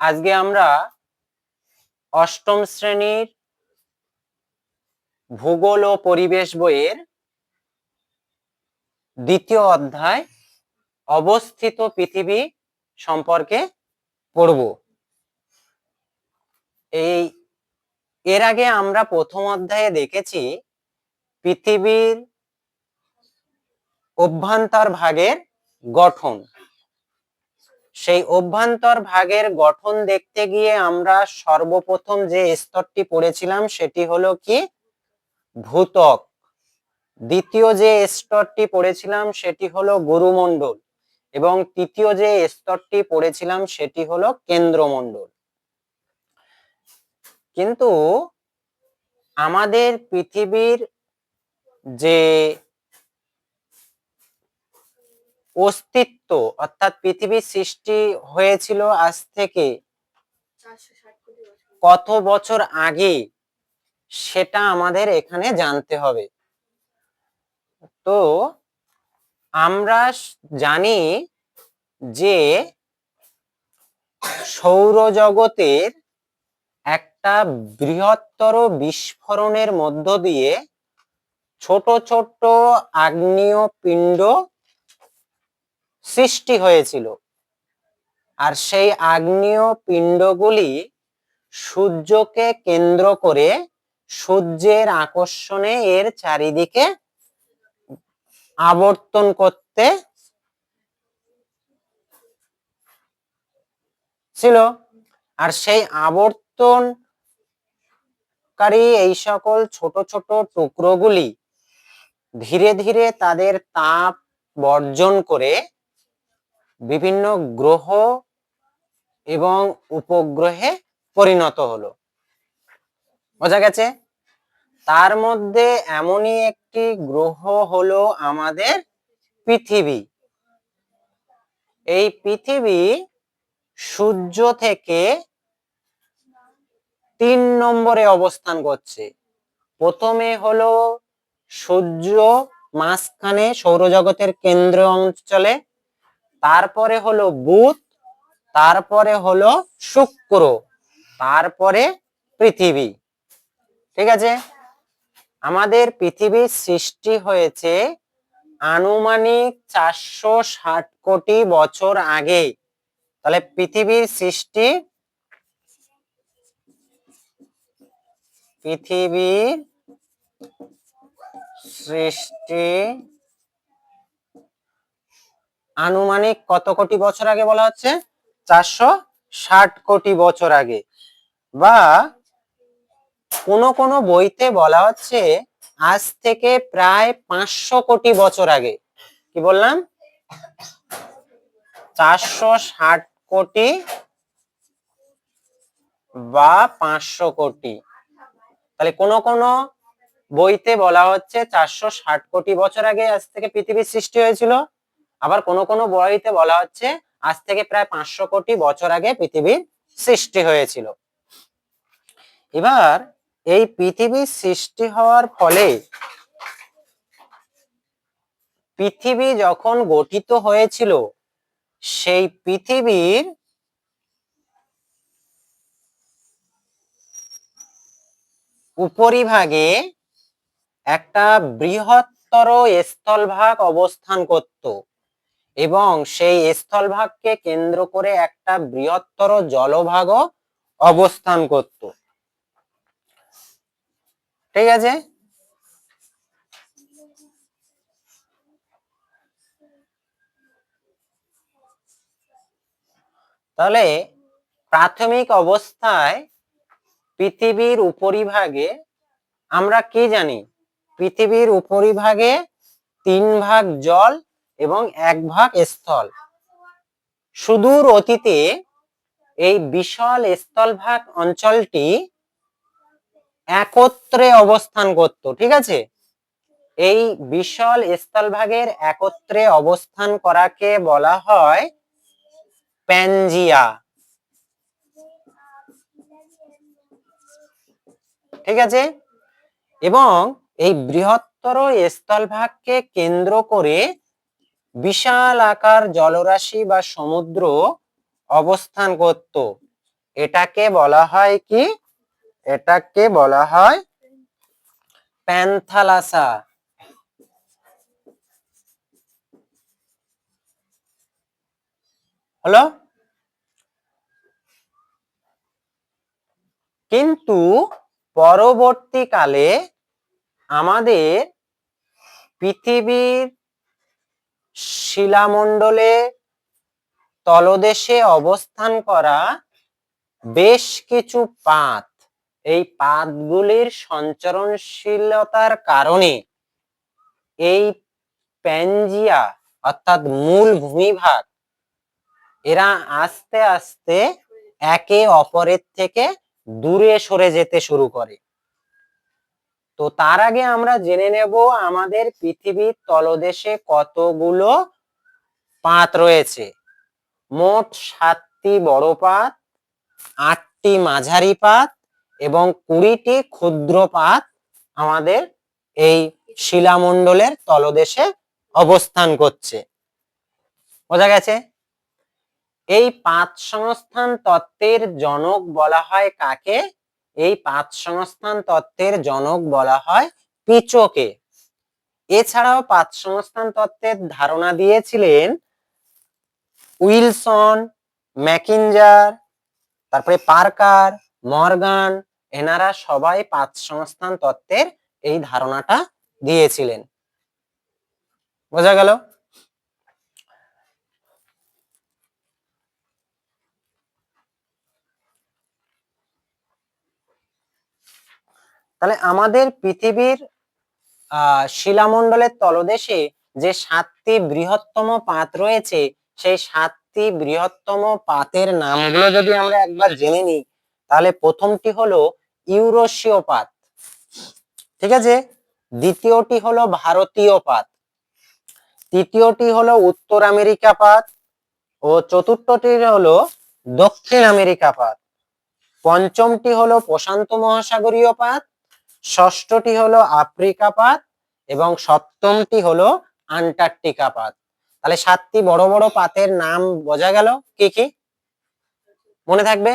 আজকে আমরা অষ্টম শ্রেণির ভূগোল ও পরিবেশ বইয়ের দ্বিতীয় অধ্যায় অবস্থিত পৃথিবী সম্পর্কে পড়ব। এই, এর আগে আমরা প্রথম অধ্যায়ে দেখেছি পৃথিবীর অভ্যন্তর ভাগের গঠন। সেই অভ্যন্তর ভাগের গঠন দেখতে গিয়ে আমরা সর্বপ্রথম যে স্তরটি পড়েছিলাম সেটি হলো কি? ভূতক। দ্বিতীয় যে স্তরটি পড়েছিলাম সেটি হলো গুরুমণ্ডল এবং তৃতীয় যে স্তরটি পড়েছিলাম সেটি হলো কেন্দ্রমণ্ডল। কিন্তু আমাদের পৃথিবীর যে অস্তিত্ব অর্থাৎ পৃথিবীর সৃষ্টি হয়েছিল আজ থেকে কত বছর আগে? সেটা আমাদের এখানে জানতে হবে। তো আমরা জানি যে সৌরজগতের একটা বৃহত্তর বিস্ফোরণের মধ্য দিয়ে ছোট ছোট আগ্নেয় পিণ্ড সৃষ্টি হয়েছিল। আর সেই আগ্নেয় পিণ্ডগুলি সূর্যকে কেন্দ্র করে সূর্যের আকর্ষণে এর চারিদিকে আবর্তন করতে ছিল। আর সেই আবর্তনকারী এই সকল ছোট ছোট টুকরোগুলি ধীরে ধীরে তাদের তাপ বর্জন করে বিভিন্ন গ্রহ এবং উপগ্রহে পরিণত হলো। বোঝা গেছে? তার মধ্যে এমনই একটি গ্রহ হলো আমাদের পৃথিবী। এই পৃথিবী সূর্য থেকে তিন নম্বরে অবস্থান করছে। প্রথমে হলো সূর্য মাঝখানে সৌরজগতের কেন্দ্র অঞ্চলে তারপরে হলো বুধ, তারপরে হলো শুক্র, তারপরে পৃথিবী। ঠিক আছে? আমাদের পৃথিবীর সৃষ্টি হয়েছে আনুমানিক চারশো ষাট কোটি বছর আগে। তাহলে পৃথিবীর সৃষ্টি পৃথিবীর সৃষ্টি আনুমানিক কত কোটি বছর আগে বলা হচ্ছে? চারশো ষাট কোটি বছর আগে। বা কোন কোন বইতে বলা হচ্ছে আজ থেকে প্রায় পাঁচশো কোটি বছর আগে। কি বললাম? চারশো ষাট কোটি বা পাঁচশো কোটি। তাহলে কোন কোন বইতে বলা হচ্ছে চারশো ষাট কোটি বছর আগে আজ থেকে পৃথিবীর সৃষ্টি হয়েছিল? আবার কোন কোন বইতে বলা হচ্ছে আজ থেকে প্রায় পাঁচশো কোটি বছর আগে পৃথিবীর সৃষ্টি হয়েছিল। এবার এই পৃথিবীর সৃষ্টি হওয়ার ফলে পৃথিবী যখন গঠিত হয়েছিল, সেই পৃথিবীর উপরিভাগে একটা বৃহত্তর স্থলভাগ অবস্থান করত। এবং সেই স্থলভাগকে কেন্দ্র করে একটা বৃহত্তর জলভাগও অবস্থান করত। ঠিক আছে? তাহলে প্রাথমিক অবস্থায় পৃথিবীর উপরিভাগে আমরা কি জানি? পৃথিবীর উপরিভাগে তিন ভাগ জল এবং এক ভাগ স্থল। সুদূর অতীতে এই বিশাল স্থলভাগ অঞ্চলটি একত্রে অবস্থান করত, ঠিক আছে? এই বিশাল স্থলভাগের একত্রে অবস্থান করাকে বলা হয় প্যানজিয়া। ঠিক আছে? এবং এই বৃহত্তর স্থলভাগকে কেন্দ্র করে বিশাল আকার জলরাশি বা সমুদ্র অবস্থান করত। এটাকে বলা হয় কি? এটাকে বলা হয় প্যান্থালাসা। হলো? কিন্তু পরবর্তীকালে আমাদের পৃথিবীর শিলামণ্ডলে তলদেশে অবস্থান করা বেশ কিছু পাত। এই পাতগুলির সঞ্চরণশীলতার কারণে এই প্যাঞ্জিয়া অর্থাৎ মূল ভূমিভাগ, এরা আস্তে আস্তে একে অপরের থেকে দূরে সরে যেতে শুরু করে। তো তার আগে আমরা জেনে নেব আমাদের পৃথিবীর তলদেশে কতগুলো পাত রয়েছে। মোট সাতটি বড় পাত, আটটি মাঝারি পাত এবং কুড়িটি ক্ষুদ্র পাত আমাদের এই শিলামণ্ডলের তলদেশে অবস্থান করছে। বোঝা গেছে? এই পাত সংস্থান তত্ত্বের জনক বলা হয় কাকে? এই পাত সংস্থান তত্ত্বের জনক বলা হয় পিচকে। এছাড়াও পাত সংস্থান তত্ত্বের ধারণা দিয়েছিলেন উইলসন ম্যাকিনজার তারপরে পার্কার, মর্গান, এনারা সবাই পাত সংস্থান তত্ত্বের এই ধারণাটা দিয়েছিলেন। বোঝা গেল? তাহলে আমাদের পৃথিবীর শিলামণ্ডলের তলদেশে যে সাতটি বৃহত্তম পাত রয়েছে, সেই সাতটি বৃহত্তম পাতের নামগুলো যদি আমরা একবার জেনে নিই, তাহলে প্রথমটি হলো ইউরোশীয় পাত। ঠিক আছে? দ্বিতীয়টি হলো ভারতীয় পাত। তৃতীয়টি হলো উত্তর আমেরিকা পাত। ও চতুর্থটি হলো দক্ষিণ আমেরিকা পাত। পঞ্চমটি হলো প্রশান্ত মহাসাগরীয় পাত। ষষ্ঠটি হলো আফ্রিকা পাত এবং সপ্তমটি হলো আন্টার্কটিকা পাত। তাহলে সাতটি বড় বড় পাতের নাম বোঝা গেল? কি কি? মনে থাকবে?